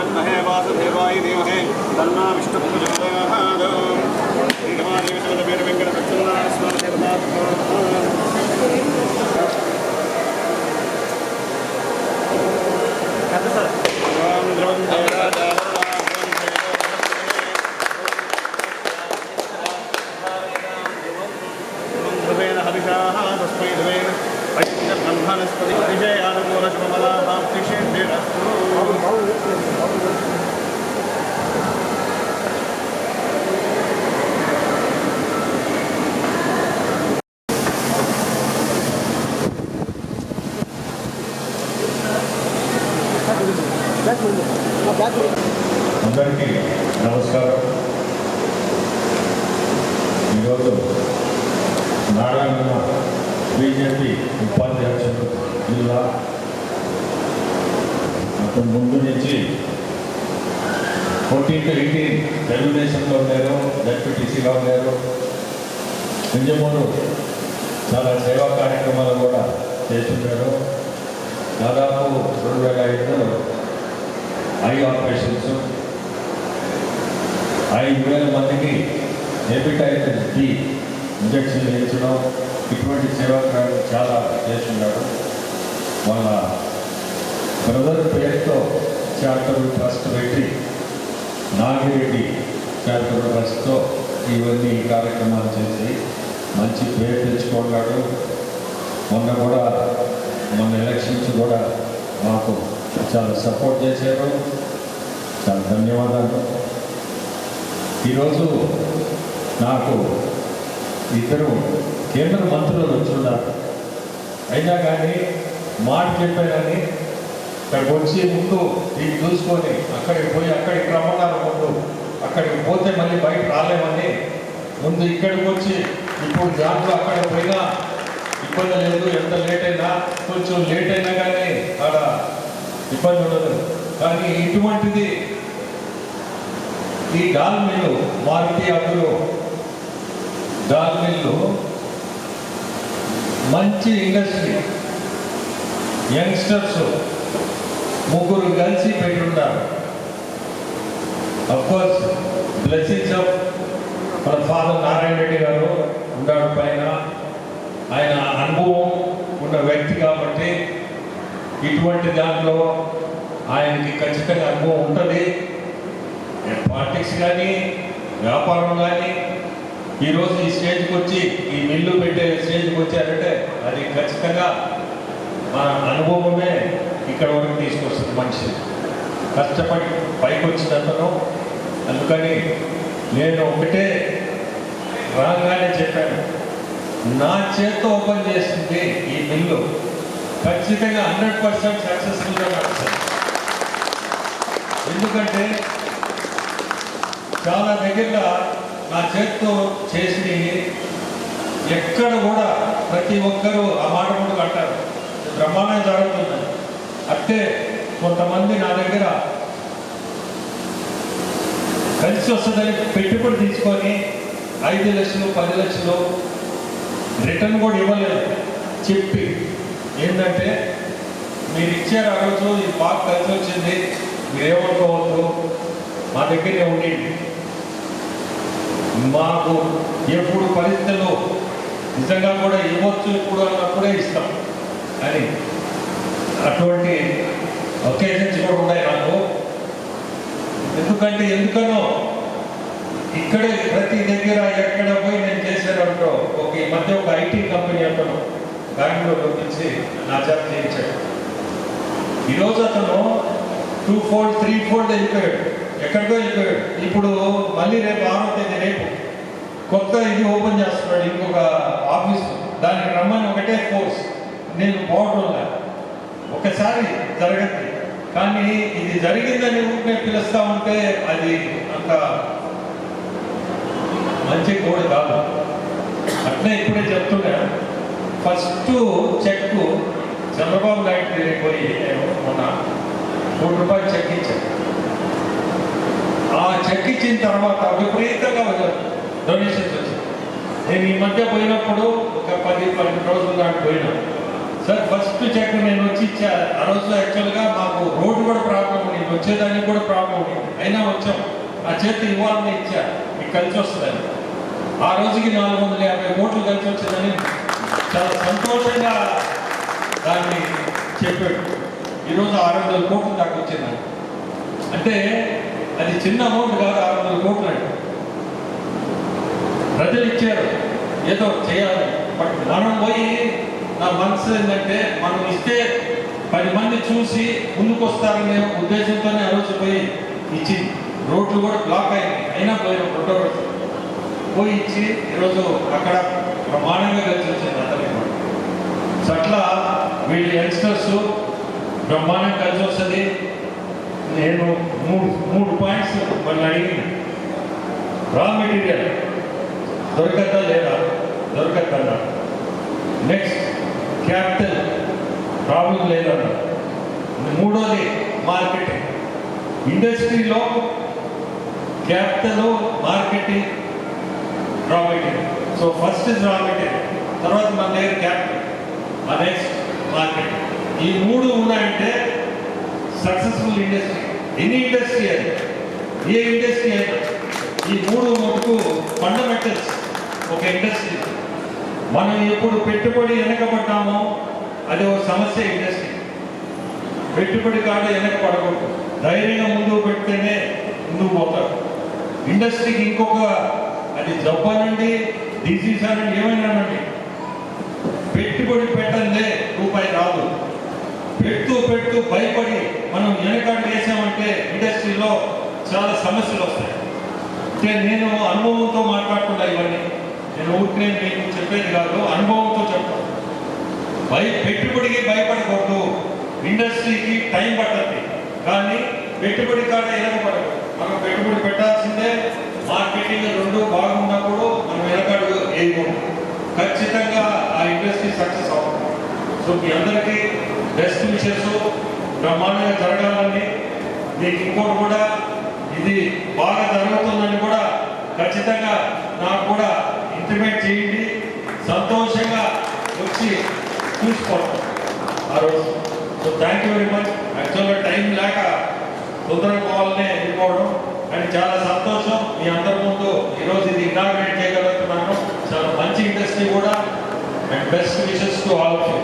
नारायणाय विद्महे वासुदेवाय धीमहि तन्नो विष्णुः प्रचोदयात् श्रीरमादेवी शिवदेवी అందరికీ నమస్కారం. ఈరోజు నారాయణ బీజేపీ ఉపాధ్యక్షుడు జిల్లా. అతను ముందు నుంచి ఫోర్టీన్ టు ఎయిటీన్ తెలుగుదేశంలో ఉన్నారు డెప్యూటీసీగా ఉన్నారు. నిజమూరు చాలా సేవా కార్యక్రమాలు కూడా చేస్తున్నారు దాదాపు రెండు వేల ఐదులో ఐ ఆపరేషన్స్ ఐదు వేల మందికి హెపటైటిస్ బి ఇంజక్షన్ వేయించడం. ఇటువంటి సేవా కార్యక్రమం చాలా చేస్తున్నాడు వాళ్ళ బ్రదర్ పేరుతో చారిటబుల్ ట్రస్ట్ పెట్టి నాగిరెడ్డి చారిటబుల్ ట్రస్ట్తో ఇవన్నీ కార్యక్రమాలు చేసి మంచి పేరు తెచ్చుకున్నాడు. మొన్న కూడా మొన్న ఎలక్షన్స్ కూడా మాకు చాలా సపోర్ట్ చేశారు. చాలా ధన్యవాదాలు. ఈరోజు నాకు ఇద్దరు కేంద్ర మంత్రులు వచ్చున్నారు. అయినా కానీ మాట చెప్పానని ఇక్కడికి వచ్చి ముందు ఇది చూసుకొని అక్కడికి పోయి అక్కడికి రమ్మన్నారు ముందు. అక్కడికి పోతే మళ్ళీ బయట రాలేమని ముందు ఇక్కడికి వచ్చి ఇప్పుడు దాంట్లో అక్కడ పోయినా ఇబ్బంది లేదు ఎంత లేట్ అయినా కొంచెం లేట్ అయినా కానీ అక్కడ ఇబ్బంది ఉండదు. కానీ ఇటువంటిది ఈ డాల్ మిల్లు మారుతి అందులో డాల్ మిల్లు మంచి ఇండస్ట్రీ. యంగ్స్టర్స్ ముగ్గురు కలిసి పెట్టున్నారు అఫ్కోర్స్ బ్లెస్సింగ్స్ ఆఫ్ మన ఫాదర్ నారాయణ రెడ్డి గారు ఉన్నాడు పైన. ఆయన అనుభవం ఉన్న వ్యక్తి కాబట్టి ఇటువంటి దాంట్లో ఆయనకి ఖచ్చితంగా అనుభవం ఉంటుంది. పాలిటిక్స్ కానీ వ్యాపారం కానీ ఈరోజు ఈ స్టేజ్కి వచ్చి ఈ మిల్లు పెట్టే స్టేజ్కి వచ్చారంటే అది ఖచ్చితంగా మన అనుభవమే ఇక్కడ వరకు తీసుకొస్తుంది మనిషి కష్టపడి పైకి వచ్చినంతను అందుకని నేను ఒకటే రాగానే చెప్పాను నా చేత్తో ఓపెన్ చేసింది ఈ మిల్లు. ఖచ్చితంగా హండ్రెడ్ పర్సెంట్ సక్సెస్ఫుల్గా నడుస్తుంది. ఎందుకంటే చాలా దగ్గరగా నా చేతితో చేసి ఎక్కడ కూడా ప్రతి ఒక్కరూ ఆ మాట కూడా అంటారు. బ్రహ్మాండం జరుగుతుంది. అంటే కొంతమంది నా దగ్గర కలిసి వస్తుందని పెట్టుబడి తీసుకొని ఐదు లక్షలు పది లక్షలు రిటర్న్ కూడా ఇవ్వలేదు. చెప్పి ఏంటంటే మీరు ఇచ్చారు ఆ రోజు ఇది బాగా కలిసి వచ్చింది మీరేమనుకోవద్దు మా దగ్గరే ఉండేది మాకు ఎప్పుడు పరిస్థితులు నిజంగా కూడా ఇవ్వచ్చు ఇప్పుడు అన్నప్పుడే ఇస్తాం. అని అటువంటి ఒకేషన్స్ కూడా ఉన్నాయి నాకు. ఎందుకంటే ఎందుకనో ఇక్కడే ప్రతి దగ్గర ఎక్కడ పోయి నేను చేశానంటో ఒక ఈ మధ్య ఒక ఐటీ కంపెనీ అతను బెంగళూరు పంపించి నా చేత చేయించాడు. ఈరోజు అతను టూ ఫోల్డ్ త్రీ ఫోల్డ్ వెళ్ళిపోయాడు. ఎక్కడికో వెళ్ళిపోయాడు ఇప్పుడు మళ్ళీ రేపు ఆరో తేదీ రేపు కొత్త ఇది ఓపెన్ చేస్తున్నాడు ఇంకొక ఆఫీస్. దానికి రమ్మని ఒకటే కోర్స్. నేను పోవడం ఒకసారి జరగద్ది. కానీ ఇది జరిగిందని ఊరికే పిలుస్తా ఉంటే అది అంత మంచి కూడా కాదు. అట్లే ఇప్పుడే చెప్తున్నా. ఫస్ట్ చెక్ చంద్రబాబు నాయుడు దగ్గరికి పోయి నేను మొన్న కోటి రూపాయలు చెక్ ఇచ్చాను. ఆ చెక్ ఇచ్చిన తర్వాత విపరీతంగా డొనేషన్స్ వచ్చాయి. నేను ఈ మధ్య పోయినప్పుడు ఒక పది పన్నెండు రోజుల దాకా పోయినా. సార్ ఫస్ట్ చెక్ నేను వచ్చి ఇచ్చా. ఆ రోజు యాక్చువల్గా మాకు రోడ్డు కూడా ప్రాబ్లం ఉంది. వచ్చేదానికి కూడా ప్రాబ్లం ఉంది. అయినా వచ్చాం. ఆ చేతి ఇవ్వాలని ఇచ్చా. మీకు కలిసి వస్తుందని. ఆ రోజుకి నాలుగు వందల యాభై కోట్లు కలిసి వచ్చిందని చాలా సంతోషంగా దాన్ని చెప్పాడు. ఈరోజు ఆరు వందల కోట్లు దాకా వచ్చిందని. అంటే అది చిన్న అమౌంట్ కాదు ఆరు వందల కోట్లు అంటే. ప్రజలు ఇచ్చారు. ఏదో చేయాలి. బట్ మనం పోయి నా మనసు ఏంటంటే మనం ఇస్తే పది మంది చూసి ముందుకు వస్తారనే ఉద్దేశంతోనే ఆ రోజు పోయి ఇచ్చి రోడ్లు కూడా బ్లాక్ అయింది అయినా పోయిన రెండో రోజు. పోయి ఇచ్చి ఈరోజు అక్కడ బ్రహ్మాండంగా కలిసి వచ్చింది అతని సో అట్లా వీళ్ళు యంగ్స్టర్స్ బ్రహ్మాండం కలిసి వస్తుంది నేను మూడు మూడు పాయింట్స్ మళ్ళీ అడిగి రా మెటీరియల్ దొరకద్దా లేదా? దొరకద్దన్నా. నెక్స్ట్ క్యాపిటల్ ప్రాబ్లం లేదన్నా. మూడోది మార్కెటింగ్ ఇండస్ట్రీలో capital marketing raw material so first is raw material తర్వాత మన దగ్గర క్యాపిటల్ ఆ నెక్స్ట్ మార్కెట్ ఈ మూడు ఉన్నాయంటే సక్సెస్ఫుల్ ఇండస్ట్రీ ఎనీ ఇండస్ట్రీ అది. ఏ ఇండస్ట్రీ అయినా ఈ మూడు మటుకు ఫండమెంటల్స్ ఒక ఇండస్ట్రీ మనం ఎప్పుడు పెట్టుబడి వెనకబడ్డామో అది ఒక సమస్య ఇండస్ట్రీ పెట్టుబడి కాడ వెనక పడకూడదు. ధైర్యంగా ముందుకు పెడితేనే ముందుకు పోతారు. ఇండస్ట్రీకి ఇంకొక అది జబ్బనండి డిసీజ్ అనండి. ఏమైనానండి పెట్టుబడి పెట్టందే రూపాయి రాదు. పెడుతూ పెడుతూ భయపడి యూనికార్డ్ వేసామంటే ఇండస్ట్రీలో చాలా సమస్యలు వస్తాయి. అంటే నేను అనుభవంతో మాట్లాడుతున్నా ఇవన్నీ. నేను ఊరికే మీకు చెప్పేది కాదు అనుభవంతో చెప్తాను. భయ పెట్టుబడికి భయపడకూడదు. ఇండస్ట్రీకి టైం పడుతుంది కానీ పెట్టుబడి కాడ ఎనకపడదు మనం పెట్టుబడి పెట్టాల్సిందే మార్కెటింగ్ రెండు బాగున్నప్పుడు మనం వెనకడు వేయకూడదు ఖచ్చితంగా ఆ ఇండస్ట్రీ సక్సెస్ అవుతుంది. సో మీ అందరికీ బెస్ట్ విషెస్. బ్రహ్మాండంగా జరగాలని మీకు ఇంకోటి కూడా ఇది బాగా జరుగుతుందని కూడా ఖచ్చితంగా నాకు కూడా ఇంటిమేట్ చేయండి. సంతోషంగా వచ్చి చూసుకోండి. ఆ రోజు. So thank you very much యాక్చువల్గా టైం లేక తొందరగా పోవాలనే వెళ్ళిపోవడం అండ్ చాలా సంతోషం. మీ అందరి ముందు ఈరోజు ఇది ఇనాగ్రేట్ చేయగలుగుతున్నాను. చాలా మంచి ఇండస్ట్రీ కూడా. And best wishes to all of you